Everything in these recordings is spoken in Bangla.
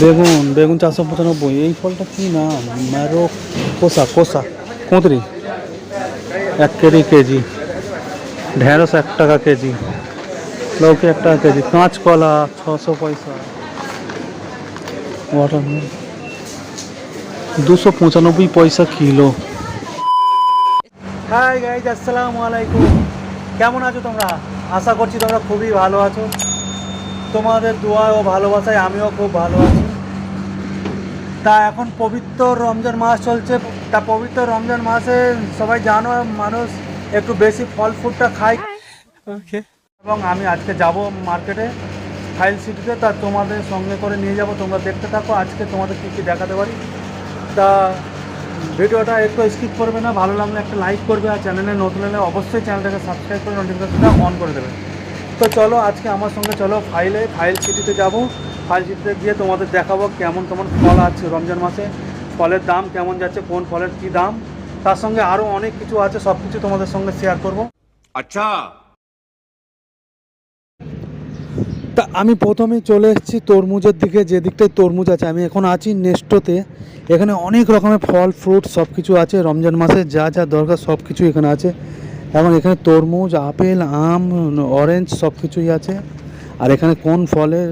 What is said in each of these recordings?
বেগুন বেগুন চারশো পঁচানব্বই। এই ফলটা কি না ম্যারো কোসা কোসা কুঁদরি এক কেজি কেজি। ঢেঁড়স এক টাকা কেজি। লৌকি এক টাকা কেজি। কাঁচকলা ছশো পয়সা। ওয়াটারমেলন দুশো পঁচানব্বই পয়সা কিলো। হাই গাইজ আসসালামু আলাইকুম। কেমন আছো তোমরা? আশা করছি তোমরা খুবই ভালো আছো। তোমাদের দোয়া ও ভালোবাসায় আমিও খুব ভালো আছি। তা এখন পবিত্র রমজান মাস চলছে। তা পবিত্র রমজান মাসে সবাই জানো মানুষ একটু বেশি ফল ফ্রুটটা খায়। ওকে এবং আমি আজকে যাব মার্কেটে ফাইল সিটিতে তা। তোমাদের সঙ্গে করে নিয়ে যাব তোমরা দেখতে থাকো। আজকে তোমাদের কী কী দেখাতে পারি। তা ভিডিওটা একটু স্কিপ করবে না ভালো লাগলে একটা লাইক করবে। আর চ্যানেলে নতুন হলে অবশ্যই চ্যানেলটাকে সাবস্ক্রাইব করে নোটিফিকেশনটা অন করে দেবে। তো চলো আজকে আমার সঙ্গে চলো ফাইলে ফাইল সিটিতে যাব। ফাইল চিত্রে দিয়ে তোমাদের দেখাবো কেমন কেমন ফল আছে রমজান মাসে ফলের দাম কেমন যাচ্ছে কোন ফলের কি দাম। তার সঙ্গে আরও অনেক কিছু আছে সব কিছু তোমাদের সঙ্গে শেয়ার করব। আচ্ছা। তা আমি প্রথমে চলে এসেছি তরমুজের দিকে যে দিকটায় তরমুজ আছে। আমি এখন আছি নেস্টোতে। এখানে অনেক রকমের ফল ফ্রুট সব কিছু আছে। রমজান মাসে যা যা দরকার সব কিছু এখানে আছে। এবং এখানে তরমুজ আপেল আম অরেঞ্জ সব কিছুই আছে। আর এখানে কোন ফলের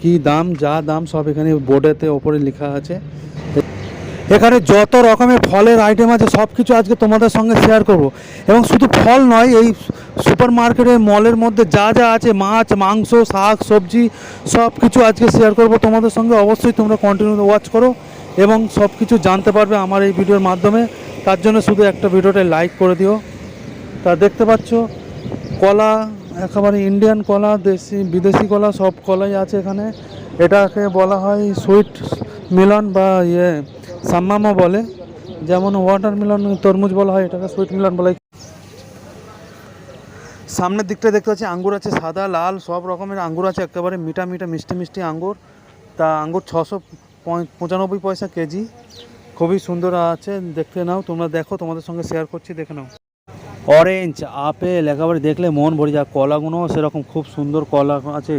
কি দাম, যা দাম, সব এখানে বোর্ডেতে ওপরে লেখা আছে। এখানে যত রকমের ফলের আইটেম আছে, সব কিছু আজকে তোমাদের সঙ্গে শেয়ার করব। এবং শুধু ফল নয়, এই সুপার মার্কেটের মলের মধ্যে যা যা আছে, মাছ, মাংস, শাক, সবজি, সব কিছু আজকে শেয়ার করব। তোমাদের সঙ্গে অবশ্যই তোমরা কন্টিনিউ ওয়াচ করো এবং সব কিছু জানতে পারবে আমার এই ভিডিওর মাধ্যমে। তার জন্য শুধু একটা ভিডিওটা লাইক করে দিও। তা দেখতে পাচ্ছ, কলা একেবারে ইন্ডিয়ান কলা, দেশি, বিদেশি কলা, সব কলাই আছে এখানে। এটাকে বলা হয় সুইট মিলন বা ইয়ে সাম্মামা বলে। যেমন ওয়াটার মিলন তরমুজ বলা হয়, এটাকে সুইট মিলন বলা। সামনের দিকটা দেখতে পাচ্ছি আঙ্গুর আছে সাদা, লাল, সব রকমের আঙ্গুর আছে, একেবারে মিঠা মিঠা, মিষ্টি মিষ্টি আঙ্গুর। তা আঙ্গুর ছশো পঁচানব্বই পয়সা কেজি। খুবই সুন্দর আছে, দেখতে নাও, তোমরা দেখো, তোমাদের সঙ্গে শেয়ার করছি, দেখে নাও। অরেঞ্জ আপেল একেবারে দেখলে মন ভরে যায়। কলাগুলো সেরকম খুব সুন্দর কলা আছে।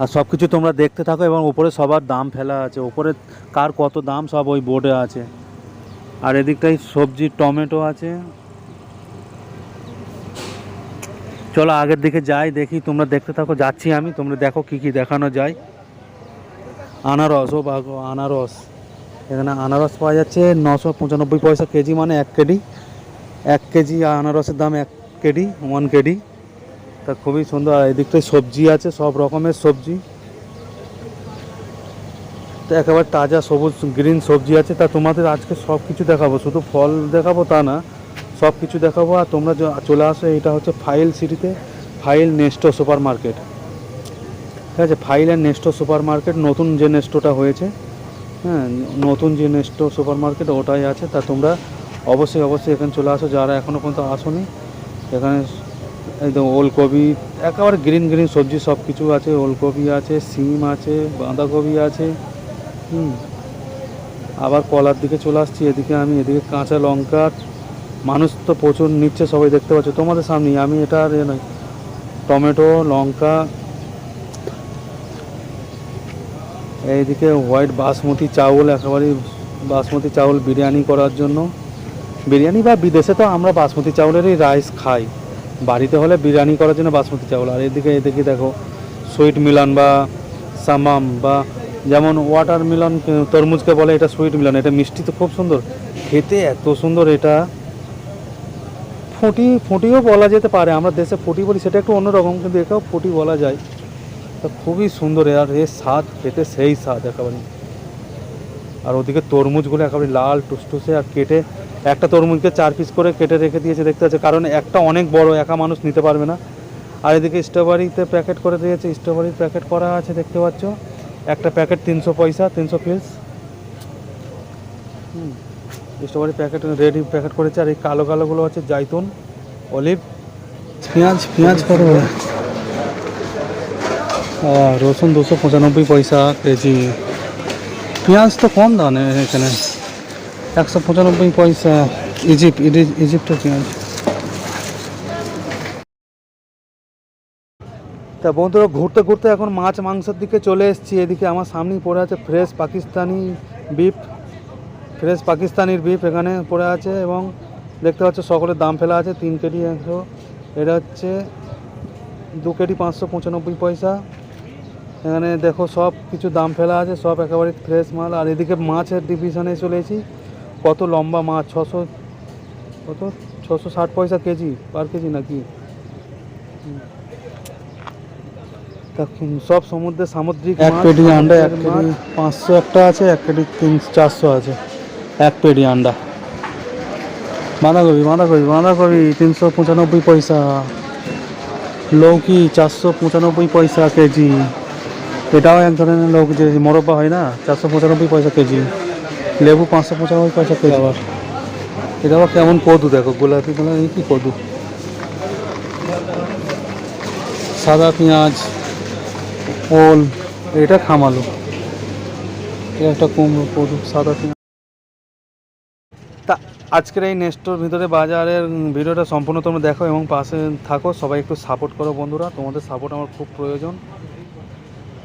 আর সব কিছু তোমরা দেখতে থাকো এবং উপরে সবার দাম ফেলা আছে। উপরে কার কত দাম সব ওই বোর্ডে আছে। আর এদিকটাই সবজি, টমেটো আছে। চলো আগের দিকে যাই, দেখি তোমরা দেখতে থাকো। যাচ্ছি আমি, তোমরা দেখো কি কি দেখানো যায়। আনারস, ও আনারস। এখানে আনারস পাওয়া যাচ্ছে নশো পঁচানব্বই পয়সা কেজি মানে এক কেডি এক কেজি আনারসের দাম এক কেডি ওয়ান কেডি। তা খুবই সুন্দর। আর এদিকটায় সবজি আছে, সব রকমের সবজি। তো একেবারে তাজা সবুজ গ্রিন সবজি আছে। তা তোমাদের আজকে সব কিছু দেখাবো। শুধু ফল দেখাবো তা না, সব কিছু দেখাবো। আর তোমরা চলে আসো এটা হচ্ছে ফাইল সিটিতে, ফাইল নেস্টো সুপার মার্কেট ঠিক আছে, file and Nesto super market নতুন যে নেস্টোটা হয়েছে হ্যাঁ নতুন যে নেস্টো সুপার মার্কেট ওটাই আছে। তা তোমরা অবশ্যই অবশ্যই এখানে চলে আসো, যারা এখনও পর্যন্ত আসোনি, এখানে একদম ওলকপি, একেবারে গ্রিন গ্রিন সবজি সব কিছু আছে, ওলকপি আছে, সিম আছে, বাঁধাকপি আছে, হুম। আবার কলার দিকে চলে আসছি, এদিকে আমি, এদিকে কাঁচা লঙ্কা, মানুষ তো প্রচুর নিচ্ছে, সবাই দেখতে পাচ্ছ। তোমাদের সামনেই, আমি এটা আর নয় টমেটো, লঙ্কা, এইদিকে হোয়াইট বাসমতি চাউল, একেবারেই বাসমতি চাউল বিরিয়ানি করার জন্য। বিরিয়ানি বা বিদেশে তো আমরা বাসমতি চাউলেরই রাইস খাই। বাড়িতে হলে বিরিয়ানি করার জন্য বাসমতি চাউল। আর এদিকে এদিকে দেখো সুইট মিলন বা সামাম বা যেমন ওয়াটার মিলন, তরমুজকে বলে এটা সুইট মিলন। এটা মিষ্টি তো খুব সুন্দর। খেতে এত সুন্দর এটা। ফুটি, ফুটিও বলা যেতে পারে। আমরা দেশে ফুটি বলি, সেটা একটু অন্যরকম, কিন্তু এটাও ফুটি বলা যায়। তা খুবই সুন্দর আর এর স্বাদ, খেতে সেই স্বাদ একেবারে। আর ওদিকে তরমুজগুলো একেবারে লাল, টুসটুসে আর কেটে একটা তরমুজকে চার পিস করে কেটে রেখে দিয়েছে, দেখতে পাচ্ছে। কারণ একটা অনেক বড়, একা মানুষ নিতে পারবে না। আর এদিকে স্ট্রবেরিতে প্যাকেট করে দিয়েছে, স্ট্রবেরির প্যাকেট করা আছে, দেখতে পাচ্ছ। একটা প্যাকেট তিনশো পয়সা, তিনশো পিস হুম, স্ট্রবেরি প্যাকেট, রেডি প্যাকেট করেছে। আর এই কালো কালোগুলো আছে, জাইতুন, অলিভ, পেঁয়াজ পেঁয়াজ আর রসুন দুশো পঁচানব্বই পয়সা কেজি। পেঁয়াজ তো কম দাম এখানে। একশো পঁচানব্বই পয়সা ইজিপ্ট ইজিপ্টের পেঁয়াজ তা বন্ধুরা, ঘুরতে ঘুরতে এখন মাছ মাংসের দিকে চলে এসেছি। এদিকে আমার সামনেই পড়ে আছে ফ্রেশ পাকিস্তানি বিফ ফ্রেশ পাকিস্তানির বিফ এখানে পড়ে আছে এবং দেখতে পাচ্ছ সকলের দাম ফেলা আছে, তিন কেজি একশো। এটা হচ্ছে দু কেজি পাঁচশো পঁচানব্বই পয়সা। এখানে দেখো সব কিছু দাম ফেলা আছে, সব একেবারে ফ্রেশ মাল। আর এদিকে মাছের ডিভিশনে চলেছি কত লম্বা মাছ? ছশো কত? ছশো ষাট পয়সা কেজি পার কেজি নাকি? সব সমুদ্রে সামুদ্রিক এক পেটি আন্ডা এক কেজি পাঁচশো একটা আছে এক কেজি তিন চারশো আছে। এক পেটি আন্ডা। বাঁধাকপি বাঁধাকপি বাঁধাকপি তিনশো পঁচানব্বই পয়সা। লৌকি চারশো পঁচানব্বই পয়সা কেজি। এটাও এক ধরনের লৌকি যে মোরব্বা হয় না চারশো পঁচানব্বই পয়সা কেজি। লেবু পাঁচশো পঁচানব্বই পয়সা কেজি। আবার। এটা আবার কেমন কদু দেখো গোলাপি গোলাপি কি কদু? সাদা পেঁয়াজ ওল এটা খামালো। এটা একটা কুমড়ো কদু সাদা পেঁয়াজ। তা আজকের এই নেস্টোর ভিতরে বাজারের ভিডিওটা সম্পূর্ণ তোমরা দেখো এবং পাশে থাকো সবাই একটু সাপোর্ট করো বন্ধুরা তোমাদের সাপোর্ট আমার খুব প্রয়োজন।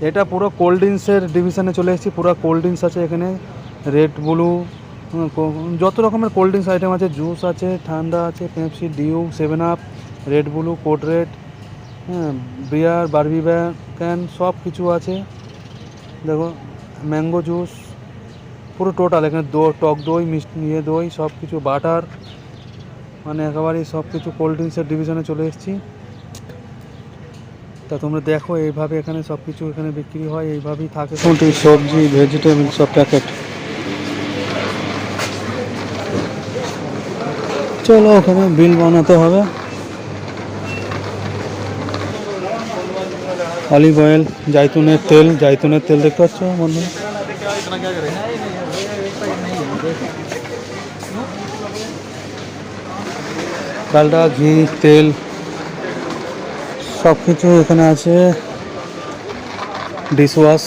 এটা পুরো কোল্ড ড্রিঙ্কসের ডিভিশনে চলে এসেছি পুরো কোল্ড ড্রিঙ্কস আছে এখানে। রেড ব্লু যত রকমের কোল্ড ড্রিঙ্কস আইটেম আছে জুস আছে, ঠান্ডা আছে Pepsi Dew seven up red blue code red হ্যাঁ বিয়ার বারবি ক্যান সব কিছু আছে। দেখো ম্যাঙ্গো জুস পুরো টোটাল এখানে দো টক দই, মিষ্টি ইয়ে দই, সব কিছু বাটার মানে একেবারেই সব কিছু কোল্ড ড্রিঙ্কসের ডিভিশনে চলে এসেছি। তা তোমরা দেখো, এইভাবে এখানে সব কিছু এখানে বিক্রি হয়, এইভাবেই থাকে। সবজি ভেজিটেবল সব প্যাকেট চলো, ওখানে বিল বানাতে হবে। অলিভ অয়েল, জাইতুনের তেল জাইতুনের তেল দেখতে পাচ্ছ বন্ধু? ডালটা ঘি, তেল সব কিছু এখানে আছে। ডিশ ওয়াশ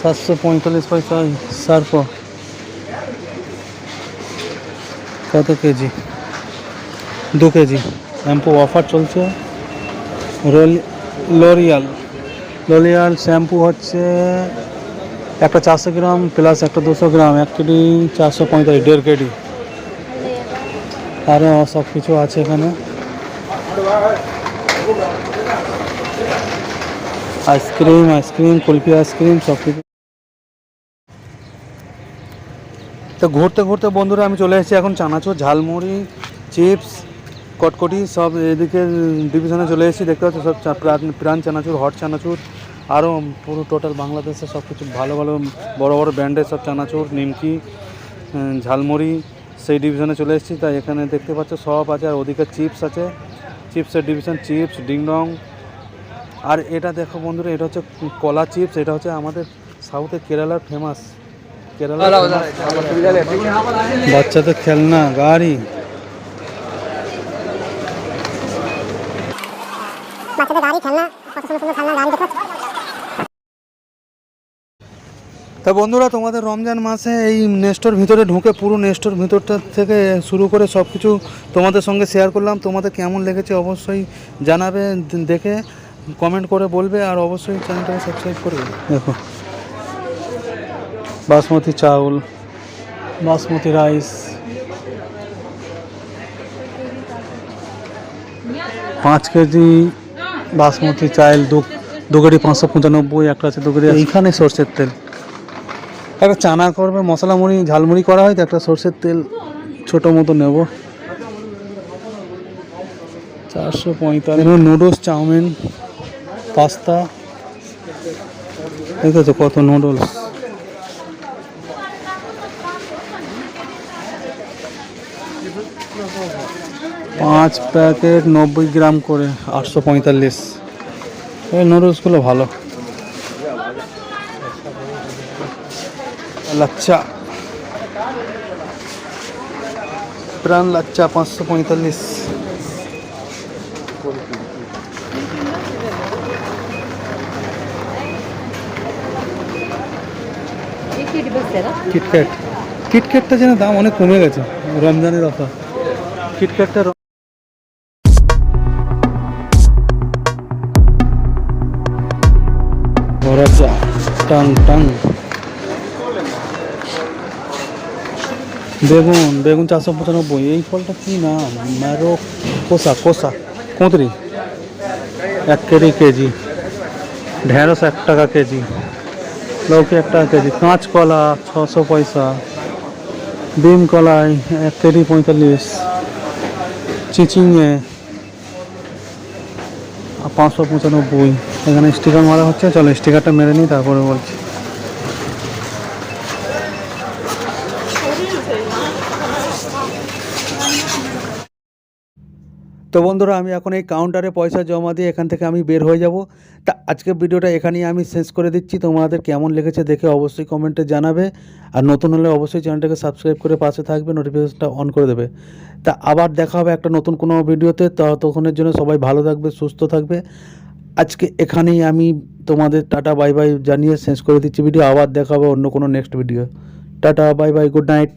সাতশো পঁয়তাল্লিশ পয়সা সার্ফ কত কেজি? দু কেজি। শ্যাম্পু অফার চলছে। লোরিয়াল লোরিয়াল শ্যাম্পু হচ্ছে একটা চারশো গ্রাম প্লাস একটা দুশো গ্রাম। এক কেজি চারশো পঁয়তাল্লিশ, দেড় কেজি। আরও সব কিছু আছে এখানে। আইসক্রিম আইসক্রিম কুলফি আইসক্রিম সব কিছু। তো ঘুরতে ঘুরতে বন্ধুরা আমি চলে এসেছি এখন চানাচুর, ঝালমুড়ি, চিপস, কটকটি, সব এদিকে ডিভিশনে চলে এসেছি, দেখতে পাচ্ছ সব প্রাণ- চানাচুর, হট চানাচুর আরও পুরো টোটাল বাংলাদেশের সব কিছু ভালো ভালো, বড় বড় ব্র্যান্ডের সব চানাচুর, নিমকি ঝালমুড়ি, সেই ডিভিশনে চলে এসেছি, তাই এখানে দেখতে পাচ্ছ সব আছে, আর ওদিকে চিপস আছে, চিপসের ডিভিশন চিপস, ডিংডং, আর এটা দেখো বন্ধুরা, এটা হচ্ছে কলা চিপস, এটা হচ্ছে আমাদের সাউথের কেরালার ফেমাস বাচ্চাদের খেলনা গাড়ি। বাচ্চাদের গাড়ি খেলনা কত সুন্দর সুন্দর খেলনা গাড়ি দেখো তা বন্ধুরা তোমাদের রমজান মাসে এই নেস্টোর ভিতরে ঢুকে পুরো নেস্টোর ভিতরটা থেকে শুরু করে সব কিছু তোমাদের সঙ্গে শেয়ার করলাম। তোমাদের কেমন লেগেছে অবশ্যই জানাবে দেখে কমেন্ট করে বলবে আর অবশ্যই চ্যানেলটাকে সাবস্ক্রাইব করবে দেখো বাসমতি চাউল বাসমতি রাইস পাঁচ কেজি বাসমতি চাল দু দু কেজি পাঁচশো পঁচানব্বই একটা আছে দু কেজি এইখানে সর্ষের তেল। একটা চানা করবে মশলা মুড়ি ঝালমুড়ি করা হয় তো একটা সর্ষের তেল ছোটো মতো নেব। চারশো পঁয়তাল্লিশ। Noodles chowmein pasta. দেখেছ কত নুডলস? পাঁচ প্যাকেট নব্বই গ্রাম করে আটশো পঁয়তাল্লিশ। এই নুডলসগুলো ভালো। লাচ্চা প্রাণ লাচ্চা পাঁচশো পঁয়তাল্লিশ। কিটক্যাট কিটক্যাটটা যেন দাম অনেক কমে গেছে, রমজানের অফার কিটক্যাটটা ভরাচা টাং টাং। বেগুন বেগুন চারশো পঁচানব্বই। এই ফলটা কি নাম? ম্যারো কোসা কোসা কুঁদরি এক কেজি কেজি। ঢেঁড়স এক টাকা কেজি। লৌকি এক টাকা কেজি। কাঁচকলা ছশো পয়সা। ডিম কলাই, এক কেজি পঁয়তাল্লিশ চিচিংয়ে পাঁচশো পঁচানব্বই। এখানে স্টিকার মারা হচ্ছে, চলো স্টিকারটা মেরে নিই, তারপরে বলছি। তো বন্ধুরা, আমি এখন এই কাউন্টারে পয়সা জমা দিয়ে এখান থেকে আমি বের হয়ে যাব। তা আজকের ভিডিওটা এখানেই আমি শেষ করে দিচ্ছি। তোমাদের কেমন লেগেছে দেখে অবশ্যই কমেন্টে জানাবে। আর নতুন হলে অবশ্যই চ্যানেলটাকে সাবস্ক্রাইব করে পাশে থাকবে নোটিফিকেশনটা অন করে দেবে। তা আবার দেখা হবে একটা নতুন কোনো ভিডিওতে। ততক্ষণের জন্য সবাই ভালো থাকবে, সুস্থ থাকবে। আজকে এখানেই আমি তোমাদের টাটা বাই বাই জানিয়ে শেষ করে দিচ্ছি ভিডিও। আবার দেখা হবে অন্য কোনো next video tata bye bye good night